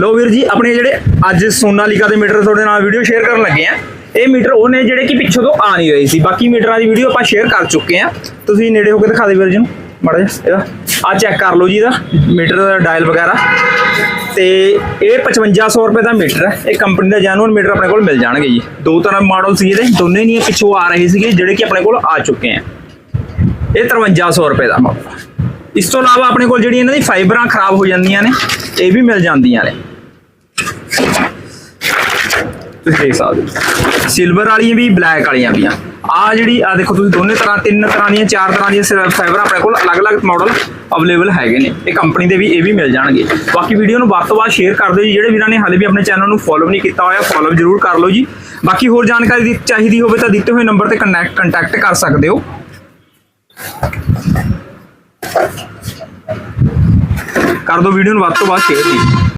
ਲੋ ਵੀਰ ਜੀ, ਆਪਣੇ ਜਿਹੜੇ ਅੱਜ ਸੋਨਾਲੀਕਾ ਦੇ ਮੀਟਰ ਤੁਹਾਡੇ ਨਾਲ ਵੀਡੀਓ ਸ਼ੇਅਰ ਕਰਨ ਲੱਗੇ ਆ। ਇਹ ਮੀਟਰ ਉਹ ਨੇ ਜਿਹੜੇ ਕਿ ਪਿੱਛੋਂ ਤੋਂ ਆ ਨਹੀਂ ਰਹੇ ਸੀ। ਬਾਕੀ ਮੀਟਰਾਂ ਦੀ ਵੀਡੀਓ ਆਪਾਂ ਸ਼ੇਅਰ ਕਰ ਚੁੱਕੇ ਆ। ਤੁਸੀਂ ਨੇੜੇ ਹੋ ਕੇ ਦਿਖਾ ਦੇ ਵੀਰ ਜੀ ਨੂੰ, ਮਾੜਾ ਜੀ ਇਹਦਾ ਆ ਚੈੱਕ ਕਰ ਲਓ ਜੀ ਇਹਦਾ, ਮੀਟਰ ਦਾ ਡਾਇਲ ਵਗੈਰਾ। ਤੇ ਇਹ 5500 ਰੁਪਏ ਦਾ ਮੀਟਰ ਹੈ। ਇਹ ਕੰਪਨੀ ਦਾ ਜੈਨੂਅਨ ਮੀਟਰ ਆਪਣੇ ਕੋਲ ਮਿਲ ਜਾਣਗੇ ਜੀ। ਦੋ ਤਰ੍ਹਾਂ ਮਾਡਲ ਸੀ ਇਹਦੇ, ਦੋਨੇ ਨਹੀਂ ਪਿੱਛੋਂ ਆ ਰਹੇ ਸੀਗੇ, ਜਿਹੜੇ ਕਿ ਆਪਣੇ ਕੋਲ ਆ ਚੁੱਕੇ ਆ। ਇਹ 5300 ਰੁਪਏ ਦਾ ਮਾਡਲ ਇਸ ਤੋਂ ਇਲਾਵਾ ਆਪਣੇ ਕੋਲ ਜਿਹੜੀ ਇਹਨਾਂ ਦੀ ਫਾਈਬਰਾਂ ਖਰਾਬ ਹੋ ਜਾਂਦੀਆਂ ਨੇ। ਇਹ ਵੀ ਮਿਲ ਜਾਂਦੀਆਂ ਨੇ। ਤੁਸੀਂ ਦੇਖ ਸਕਦੇ ਸਿਲਵਰ ਵਾਲੀਆਂ ਵੀ ਬਲੈਕ ਵਾਲੀਆਂ ਵੀ ਆ। ਆ ਜਿਹੜੀ, ਆ ਦੇਖੋ ਤੁਸੀਂ ਦੋਨੇ ਤਰ੍ਹਾਂ, ਤਿੰਨ ਤਰ੍ਹਾਂ ਦੀਆਂ, ਚਾਰ ਤਰ੍ਹਾਂ ਦੀਆਂ ਫਾਈਬਰ ਆਪਣੇ ਕੋਲ ਅਲੱਗ-ਅਲੱਗ ਮਾਡਲ ਅਵੇਲੇਬਲ ਹੈਗੇ ਨੇ। ਇਹ ਕੰਪਨੀ ਦੇ ਵੀ, ਇਹ ਵੀ ਮਿਲ ਜਾਣਗੇ। ਬਾਕੀ ਵੀਡੀਓ ਨੂੰ ਵੱਧ ਤੋਂ ਵੱਧ ਸ਼ੇਅਰ ਕਰ ਦਿਓ ਜੀ। ਜਿਹੜੇ ਵੀਰਾਂ ਨੇ ਹਾਲੇ ਵੀ ਆਪਣੇ ਚੈਨਲ ਨੂੰ ਫੋਲੋ ਨਹੀਂ ਕੀਤਾ ਹੋਇਆ ਫੋਲੋ ਜ਼ਰੂਰ ਕਰ ਲਓ ਜੀ। ਬਾਕੀ ਹੋਰ ਜਾਣਕਾਰੀ ਚਾਹੀਦੀ ਹੋਵੇ ਤਾਂ ਦਿੱਤੇ ਹੋਏ ਨੰਬਰ ਤੇ ਕਨੈਕਟ ਕੰਟੈਕਟ ਕਰ ਸਕਦੇ ਹੋ। ਕਰ ਦਿਓ ਵੀਡੀਓ ਨੂੰ ਵੱਧ ਤੋਂ ਵੱਧ ਸ਼ੇਅਰ ਜੀ।